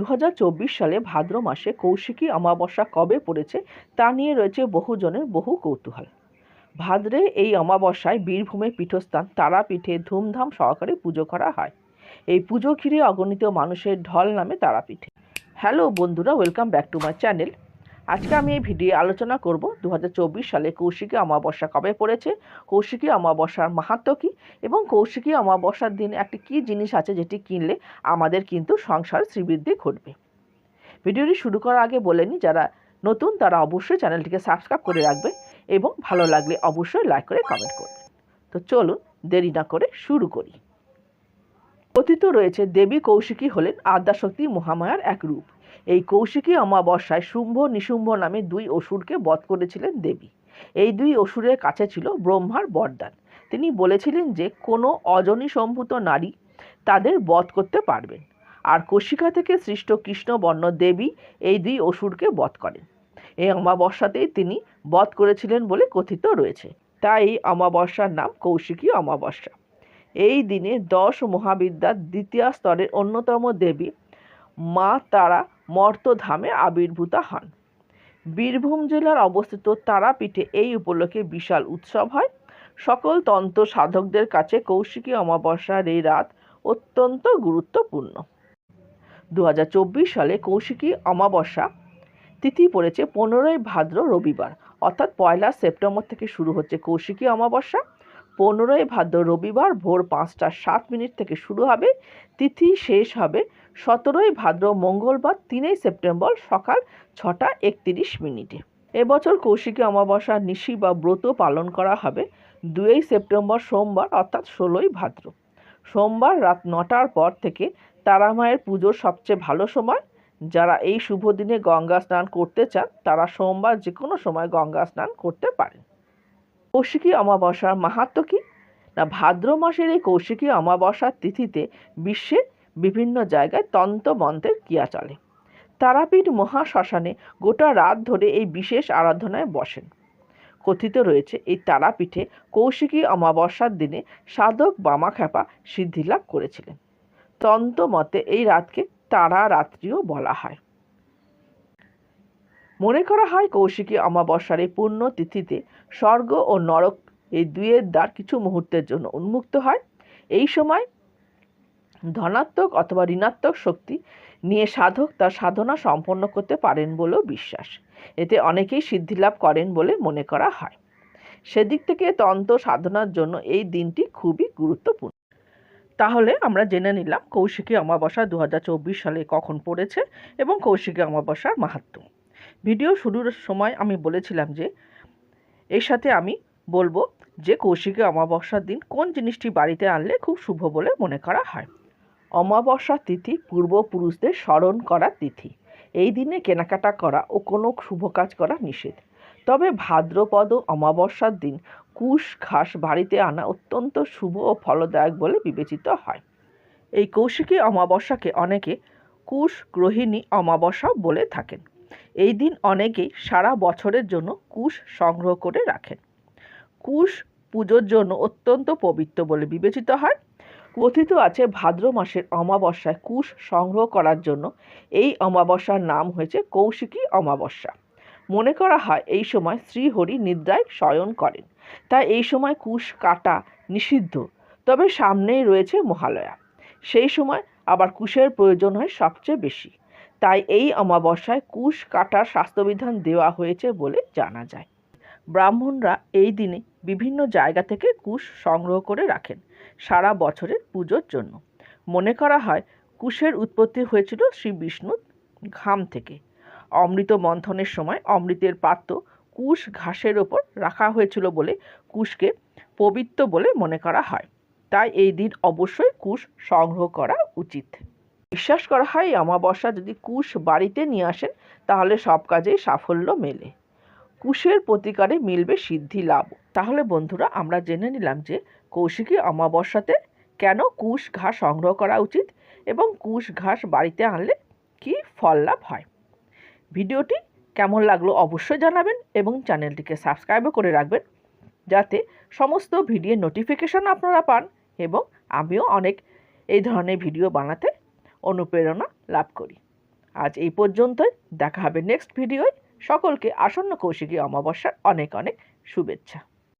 দু হাজার চব্বিশ সালে ভাদ্র মাসে কৌশিকী অমাবস্যা কবে পড়েছে তা নিয়ে রয়েছে বহুজনের বহু কৌতূহল। ভাদ্রে এই অমাবস্যায় বীরভূমের পীঠস্থান, তারাপীঠে ধুমধাম সহকারে পুজো করা হয়। এই পুজো ঘিরে অগণিত মানুষের ঢল নামে তারাপীঠে। হ্যালো বন্ধুরা, welcome back to my channel. আজকে আমি এই ভিডিও আলোচনা করব দু হাজার চব্বিশ সালে কৌশিকী অমাবস্যা কবে পড়েছে, কৌশিকী অমাবস্যার মাহাত্ম্য কী এবং কৌশিকী অমাবস্যার দিন একটি কী জিনিস আছে যেটি কিনলে আমাদের কিন্তু সংসার শ্রীবৃদ্ধি ঘটবে। ভিডিওটি শুরু করার আগে বলে নিই, যারা নতুন তারা অবশ্যই চ্যানেলটিকে সাবস্ক্রাইব করে রাখবে এবং ভালো লাগলে অবশ্যই লাইক করে কমেন্ট করবে। তো চলুন দেরি না করে শুরু করি। কথিত রয়েছে দেবী কৌশিকী হলেন আদ্যাশক্তি মহামায়ার এক রূপ। এই কৌশিকী অমাবস্যায় শুম্ভ নিশুম্ভ নামে দুই অসুরকে বধ করেছিলেন দেবী। এই দুই অসুরের কাছে ছিল ব্রহ্মার বরদান। তিনি বলেছিলেন যে, কোনো অজনী সম্ভূত নারী তাদের বধ করতে পারবেন। আর কৌশিকা থেকে সৃষ্ট কৃষ্ণবর্ণ দেবী এই দুই অসুরকে বধ করেন। এই অমাবস্যাতেই তিনি বধ করেছিলেন বলে কথিত রয়েছে। তাই এই অমাবস্যার নাম কৌশিকী অমাবস্যা। এই দিনে দশ মহাবিদ্যার দ্বিতীয় স্তরের অন্যতম দেবী মা তারা মর্তধামে আবির্ভূতা হন। বীরভূম জেলার অবস্থিত তারাপীঠে এই উপলক্ষে বিশাল উৎসব হয়। সকল তন্ত্র সাধকদের কাছে কৌশিকী অমাবস্যার এই রাত অত্যন্ত গুরুত্বপূর্ণ। দু হাজার চব্বিশ সালে কৌশিকী অমাবস্যা তিথি পড়েছে পনেরোই ভাদ্র রবিবার, অর্থাৎ পয়লা সেপ্টেম্বর থেকে শুরু হচ্ছে কৌশিকী অমাবস্যা। পনেরোই ভাদ্র রবিবার ভোর পাঁচটা সাত মিনিট থেকে শুরু হবে। তিথি শেষ হবে সতেরোই ভাদ্র মঙ্গলবার, তিনই সেপ্টেম্বর সকাল ছটা একত্রিশ মিনিটে। এবছর কৌশিকী অমাবস্যা নিশি বা ব্রত পালন করা হবে দুই সেপ্টেম্বর সোমবার অর্থাৎ ষোলোই ভাদ্র। সোমবার রাত নটার পর থেকে তারামায়ের পুজোর সবচেয়ে ভালো সময়। যারা এই শুভ দিনে গঙ্গা স্নান করতে চান, তারা সোমবার যে কোনো সময় গঙ্গা স্নান করতে পারেন। কৌশিকী অমাবস্যার মাহাত্ম কী? না, ভাদ্র মাসের এই কৌশিকী অমাবস্যার তিথিতে বিশ্বের বিভিন্ন জায়গায় তন্ত্রমন্ত্রের ক্রিয়া চলে। তারাপীঠ মহাশ্মশানে গোটা রাত ধরে এই বিশেষ আরাধনায় বসেন। কথিত রয়েছে, এই তারাপীঠে কৌশিকী অমাবস্যার দিনে সাধক বামাখ্যাপা সিদ্ধিলাভ করেছিলেন। তন্ত্রমতে এই রাতকে তারা রাত্রিও বলা হয়। মনে করা হয় কৌশিকী অমাবস্যার এই পূর্ণ তিথিতে স্বর্গ ও নরক এই দুয়ের দ্বার কিছু মুহূর্তের জন্য উন্মুক্ত হয়। এই সময় ধনাত্মক অথবা ঋণাত্মক শক্তি নিয়ে সাধক তার সাধনা সম্পন্ন করতে পারেন বলেও বিশ্বাস। এতে অনেকেই সিদ্ধিলাভ করেন বলে মনে করা হয়। সেদিক থেকে তন্ত্র সাধনার জন্য এই দিনটি খুবই গুরুত্বপূর্ণ। তাহলে আমরা জেনে নিলাম কৌশিকী অমাবস্যা দু হাজার চব্বিশ সালে কখন পড়েছে এবং কৌশিকী অমাবস্যার মাহাত্ম্য ভিডিও শুরুর সময় আমি বলেছিলাম যে, এর সাথে আমি বলব যে, কৌশিকী অমাবস্যার দিন কোন জিনিসটি বাড়িতে আনলে খুব শুভ বলে মনে করা হয়। অমাবস্যা তিথি পূর্বপুরুষদের স্মরণ করা তিথি। এই দিনে কেনাকাটা করা ও কোনো শুভ কাজ করা নিষেধ। তবে ভাদ্রপদ অমাবস্যার দিন কুশ ঘাস বাড়িতে আনা অত্যন্ত শুভ ও ফলদায়ক বলে বিবেচিত হয়। এই কৌশিকী অমাবস্যাকে অনেকে কুশ গ্রহিণী অমাবস্যা বলে থাকেন। এই দিন অনেকেই সারা বছরের জন্য কুশ সংগ্রহ করে রাখেন। কুশ পুজোর জন্য অত্যন্ত পবিত্র বলে বিবেচিত হয়। কথিত আছে, ভাদ্র মাসের অমাবস্যায় কুশ সংগ্রহ করার জন্য এই অমাবস্যার নাম হয়েছে কৌশিকী অমাবস্যা। মনে করা হয়, এই সময় শ্রীহরি নিদ্রায় শয়ন করেন। তাই এই সময় কুশ কাটা নিষিদ্ধ, তবে সামনেই রয়েছে মহালয়া। সেই সময় আবার কুশের প্রয়োজন হয় সবচেয়ে বেশি। তাই এই অমাবস্যায় কুশ কাটার স্বাস্থ্যবিধান দেওয়া হয়েছে বলে জানা যায়। ব্রাহ্মণরা এই দিনে বিভিন্ন জায়গা থেকে কুশ সংগ্রহ করে রাখেন সারা বছরের পুজোর জন্য। মনে করা হয় কুশের উৎপত্তি হয়েছিল শ্রী বিষ্ণুর ঘাম থেকে। অমৃত মন্থনের সময় অমৃতের পাত্র কুশ ঘাসের ওপর রাখা হয়েছিল বলে কুশকে পবিত্র বলে মনে করা হয়। তাই এই দিন অবশ্যই কুশ সংগ্রহ করা উচিত। বিশ্বাস করা হয় অমাবস্যা যদি কুশ বাড়িতে নিয়ে আসেন, তাহলে সব কাজেই সাফল্য মেলে। কুশের প্রতিকারে মিলবে সিদ্ধি লাভ। তাহলে বন্ধুরা, আমরা জেনে নিলাম যে কৌশিকী অমাবস্যাতে কেন কুশ ঘাস সংগ্রহ করা উচিত এবং কুশ ঘাস বাড়িতে আনলে কি ফল লাভ হয়। ভিডিওটি কেমন লাগল অবশ্যই জানাবেন এবং চ্যানেলটিকে সাবস্ক্রাইবও করে রাখবেন, যাতে সমস্ত ভিডিওর নোটিফিকেশান আপনারা পান এবং আমিও অনেক এই ধরনের ভিডিও বানাতে অনুপ্রেরণা লাভ করি। আজ এই পর্যন্তই। দেখা হবে নেক্সট ভিডিওয় সকলকে আসন্ন কৌশিকী অমাবস্যার অনেক অনেক শুভেচ্ছা।